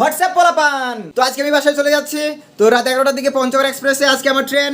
WhatsApp পোলাপান। তো আজকে আমি বাসায় চলে যাচ্ছি। তো রাত এগারোটার দিকে পঞ্চগড় এক্সপ্রেসে আজকে আমার ট্রেন।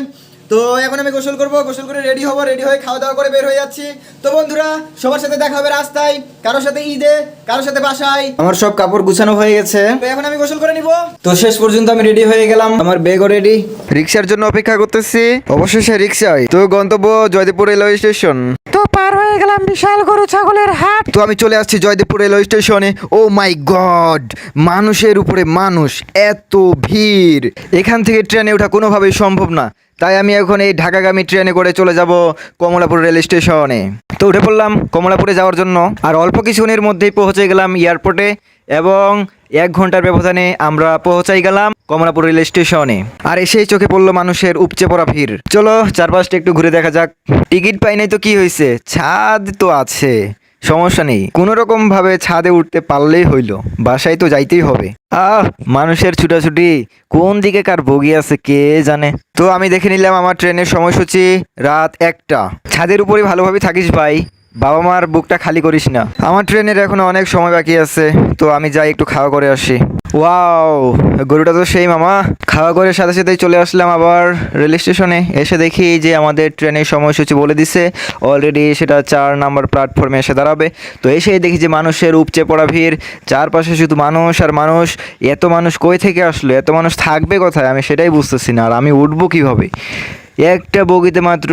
তো এখন আমি গোসল করব গোসল করে রেডি হব রেডি হয়ে খাওয়া দাওয়া করে বের হয়ে যাচ্ছি। তো বন্ধুরা সবার সাথে দেখা হবে রাস্তায় কারোর সাথে ঈদে কারোর সাথে বাসায়। আমার সব কাপড় গুছানো হয়ে গেছে। তো এখন আমি গোসল করে নিব। তো শেষ পর্যন্ত আমি রেডি হয়ে গেলাম আমার ব্যাগও রেডি রিক্সার জন্য অপেক্ষা করতেছি। অবশেষে রিক্সায়। তো গন্তব্য জয়দেবপুর রেলওয়ে স্টেশন। তো পার হয়ে গেলাম বিশাল গরু ছাগলের হাট। তো আমি চলে আসছি জয়দেবপুর রেলওয়ে স্টেশনে। Oh my God! মানুষের উপরে মানুষ এত ভিড়। এখান থেকে ট্রেনে ওঠা কোনোভাবেই সম্ভব না। তাই আমি এখন এই ঢাকাগামী ট্রেনে করে চলে যাব কমলাপুর রেল স্টেশনে। তো উঠে পড়লাম কমলাপুরে যাওয়ার জন্য। আর অল্প কিছুক্ষণের মধ্যেই পৌঁছে গেলাম এয়ারপোর্টে এবং এক ঘণ্টার ব্যবধানে আমরা পৌঁছাই গেলাম কমলাপুর রেল স্টেশনে। আর এসেই চোখে পড়ল মানুষের উপচে পড়া ভিড়। চলো চারপাশটা একটু ঘুরে দেখা যাক। টিকিট পাই নাই তো কি হয়েছে ছাদ তো আছে। সমস্যা নেই। কোনো রকম ভাবে ছাদে উঠতে পারলেই হইল। বাসায় তো যাইতেই হবে। আহ, মানুষের ছুটাছুটি। কোন দিকে কার বগি আছে কে জানে? তো আমি দেখে নিলাম আমার ট্রেনের সময়সূচি রাত একটা। ছাদের উপরে ভালোভাবে থাকিস ভাই। বাবা মার বুকটা খালি করিস না। আমার ট্রেনের এখনও অনেক সময় বাকি আছে। তো আমি যাই একটু খাওয়া করে আসি। ওয়াও গরুটা তো সেই মামা। খাওয়া করে সাথে সাথেই চলে আসলাম আবার রেল স্টেশনে। এসে দেখি যে আমাদের ট্রেনের সময়সূচি বলে দিছে। অলরেডি সেটা চার নাম্বার প্ল্যাটফর্মে এসে দাঁড়াবে। তো এসেই দেখি যে মানুষের উপচে পড়া ভিড়। চারপাশে শুধু মানুষ আর মানুষ। এত মানুষ কই থেকে আসলো? এত মানুষ থাকবে কোথায়? আমি সেটাই বুঝতেছি না। আর আমি উঠবো কীভাবে? একটা বগিতে মাত্র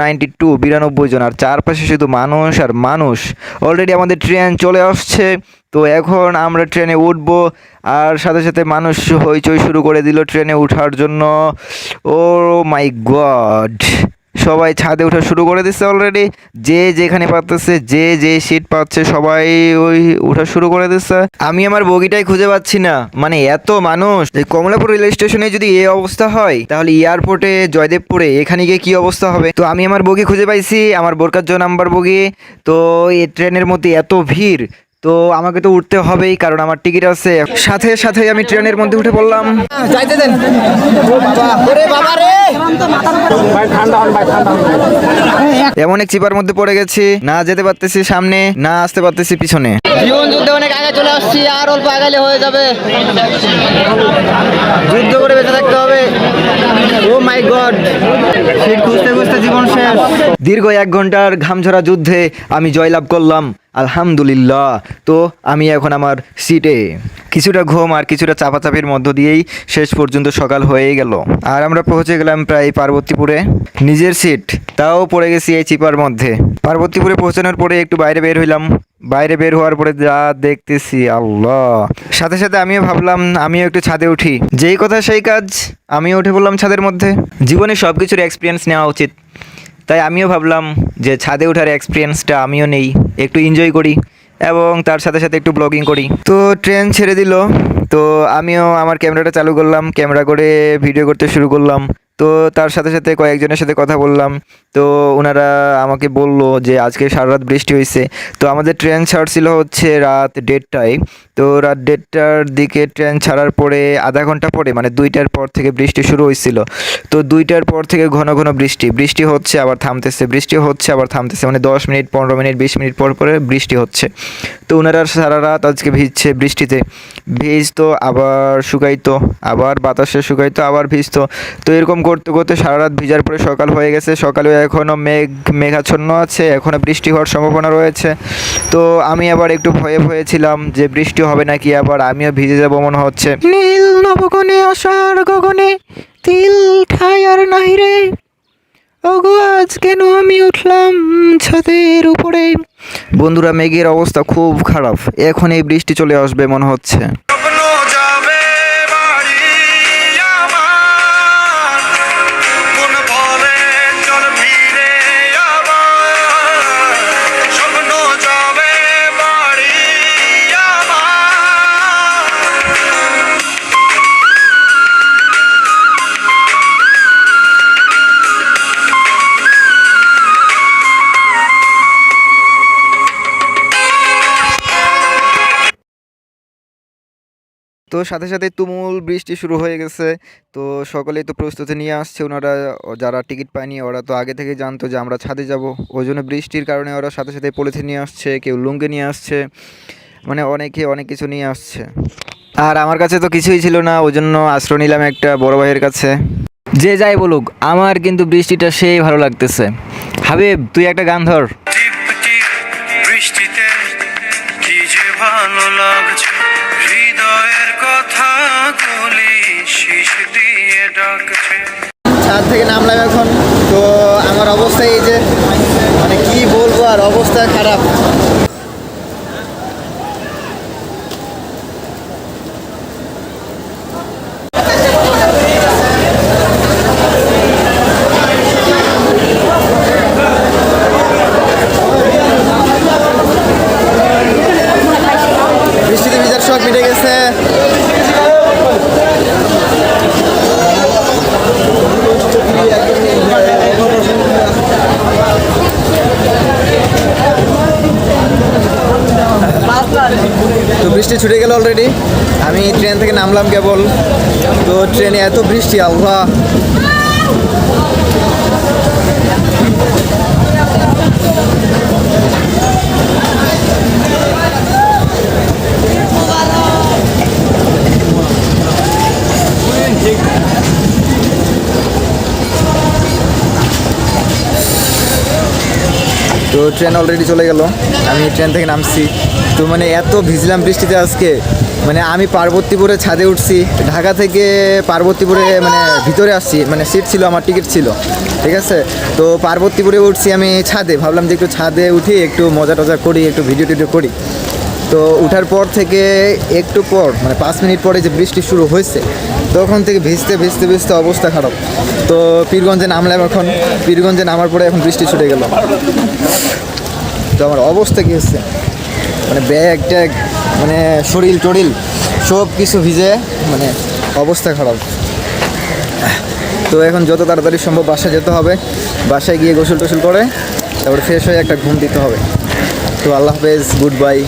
নাইনটি টু বিরানব্বই জন। আর চারপাশে শুধু মানুষ আর মানুষ। অলরেডি আমাদের ট্রেন চলে আসছে। তো এখন আমরা ট্রেনে উঠব আর সাথে সাথে মানুষ হইচই শুরু করে দিল ট্রেনে ওঠার জন্য। ও মাই গড, সবাই ছাদে ওঠা শুরু করে দিচ্ছে অলরেডি যে যেখানে পাচ্ছে যে যে সিট পাচ্ছে, সবাই ওই ওঠা শুরু করে দিচ্ছে আমি আমার বগিটাই খুঁজে পাচ্ছি না। মানে এত মানুষ। এই কমলাপুর রেল স্টেশনে যদি এই অবস্থা হয়, তাহলে এয়ারপোর্টে, জয়দেবপুরে, এখানে গিয়ে কি অবস্থা হবে? তো আমি আমার বগি খুঁজে পাইছি, আমার বোরকার জন্য নাম্বার বগি। তো এই ট্রেনের মধ্যে এত ভিড় তো আমাকে তো উঠতে হবেই কারণ আমার টিকিট আছে। সাথে সাথে আমি ট্রেনের মধ্যে উঠে পড়লাম। যাইতে দেন। এমন এক চিপার মধ্যে পড়ে গেছি না যেতে পারতেছি সামনে না আসতে পারতেছি পিছনে। জীবন যুদ্ধে অনেক আগে চলে আসছি আর অল্প আগালে হয়ে যাবে। যুদ্ধ করে বেঁচে থাকতে হবে। Oh my God! খুঁজতে খুঁজতে জীবন শেষ। দীর্ঘ এক ঘণ্টার ঘামঝরা যুদ্ধে আমি জয়লাভ করলাম। আলহামদুলিল্লাহ। তো আমি এখন আমার সিটে কিছুটা ঘুম আর কিছুটা চাপাচাপির মধ্য দিয়েই শেষ পর্যন্ত সকাল হয়েই গেল। আর আমরা পৌঁছে গেলাম প্রায় পার্বতীপুরে। নিজের সিট তাও পড়ে গেছি এই চিপার মধ্যে। পার্বতীপুরে পৌঁছানোর পরে একটু বাইরে বের হইলাম। বাইরে বের হওয়ার পরে যা দেখতেছি, আল্লাহ! সাথে সাথে আমিও ভাবলাম, আমিও একটু ছাদে উঠি। যেই কথা সেই কাজ, আমিও উঠে পড়লাম ছাদের মধ্যে। জীবনে সব কিছুর এক্সপিরিয়েন্স নেওয়া উচিত। তাই আমিও ভাবলাম যে ছাদে ওঠার এক্সপিরিয়েন্সটা আমিও নেই, একটু এনজয় করি এবং তার সাথে সাথে একটু ব্লগিং করি। তো ট্রেন ছেড়ে দিল, তো আমিও আমার ক্যামেরাটা চালু করলাম ক্যামেরা করে ভিডিও করতে শুরু করলাম। তো তার সাথে সাথে কয়েকজনের সাথে কথা বললাম। তো ওনারা আমাকে বলল যে, আজকে সারা রাত বৃষ্টি হয়েছে তো আমাদের ট্রেন ছাড়ছিল হচ্ছে রাত দেড়টায়। তো রাত দেড়টার দিকে ট্রেন ছাড়ার পরে আধা ঘণ্টা পরে মানে দুইটার পর থেকে বৃষ্টি শুরু হয়েছিল তো দুইটার পর থেকে ঘন ঘন বৃষ্টি। বৃষ্টি হচ্ছে, আবার থামতেছে। বৃষ্টি হচ্ছে, আবার থামতেছে। মানে দশ মিনিট, পনেরো মিনিট, বিশ মিনিট পর পরে বৃষ্টি হচ্ছে। তো ওনারা সারা রাত আজকে ভিজছে বৃষ্টিতে। ভিজতো, আবার শুকাইতো, আবার বাতাসে শুকাইতো, আবার ভিজতো। তো এরকম করতে করতে সারা রাত ভিজার পরে সকাল হয়ে গেছে। সকালে এখনও মেঘ মেঘাচ্ছন্ন আছে এখনও বৃষ্টি হওয়ার সম্ভাবনা রয়েছে। তো আমি আবার একটু ভয়ে ভয়ে ছিলাম যে বৃষ্টি হবে নাকি আবার আমিও ভিজে যাব মনে হচ্ছে। নীল নবগণে আসার গগনে তিল ঠাই আর নাই রে। ওগো আজ কেন আমি উঠলাম ছাদের উপরে? বন্ধুরা মেঘের অবস্থা খুব খারাপ। এখন এই বৃষ্টি চলে আসবে মনে হচ্ছে। তো সাথে সাথে তুমুল বৃষ্টি শুরু হয়ে গেছে। তো সকলেই তো প্রস্তুতি নিয়ে আসছে ওনারা। যারা টিকিট পায়নি, ওরা তো আগে থেকে জানতো যে আমরা ছাদে যাব। ওই জন্য বৃষ্টির কারণে ওরা সাথে সাথে পলিথিন নিয়ে আসছে, কেউ লুঙ্গি নিয়ে আসছে মানে অনেকে অনেক কিছু নিয়ে আসছে। আর আমার কাছে তো কিছুই ছিল না, ওই জন্য আশ্রয় নিলাম একটা বড় ভাইয়ের কাছে। যে যাই বলুক, আমার কিন্তু বৃষ্টিটা সেই ভালো লাগতেছে। হাবিব, তুই একটা গান ধর। যে ভালো লাগছে, হৃদয়ের কথা গুলি শীষ দিয়ে ডাকছে। ছাদ থেকে নামলাম এখন, তো আমার অবস্থা এই যে মানে কি বলব আর অবস্থা খারাপ বৃষ্টিতে ভিজার শখ মিটে গেছে তো বৃষ্টি ছুটে গেল অলরেডি আমি ট্রেন থেকে নামলাম কেবল। তো ট্রেনে এত বৃষ্টি আবহাওয়া তো ট্রেন অলরেডি চলে গেল। আমি ট্রেন থেকে নামছি। তো মানে এত ভিজলাম বৃষ্টিতে আজকে। মানে আমি পার্বতীপুরে ছাদে উঠছি, ঢাকা থেকে পার্বতীপুরে মানে ভিতরে আসছি মানে সিট ছিল, আমার টিকিট ছিল, ঠিক আছে? তো পার্বতীপুরে উঠছি আমি ছাদে, ভাবলাম যে একটু ছাদে উঠি, একটু মজা টজা করি, একটু ভিডিও টিডিও করি। তো উঠার পর থেকে একটু পর মানে পাঁচ মিনিট পরে যে বৃষ্টি শুরু হয়েছে, তখন থেকে ভিজতে ভিজতে ভিজতে অবস্থা খারাপ। তো পীরগঞ্জে নামলাম এখন, পীরগঞ্জে নামার পরে এখন বৃষ্টি ছুটে গেল। তো আমার অবস্থা কী হচ্ছে? মানে ব্যাগ ট্যাগ মানে শরীর টরিল সব কিছু ভিজে মানে অবস্থা খারাপ। তো এখন যত তাড়াতাড়ি সম্ভব বাসায় যেতে হবে। বাসায় গিয়ে গোসল টোসল করে, তারপরে ফ্রেশ হয়ে একটা ঘুম দিতে হবে। তো আল্লাহ হাফেজ গুড বাই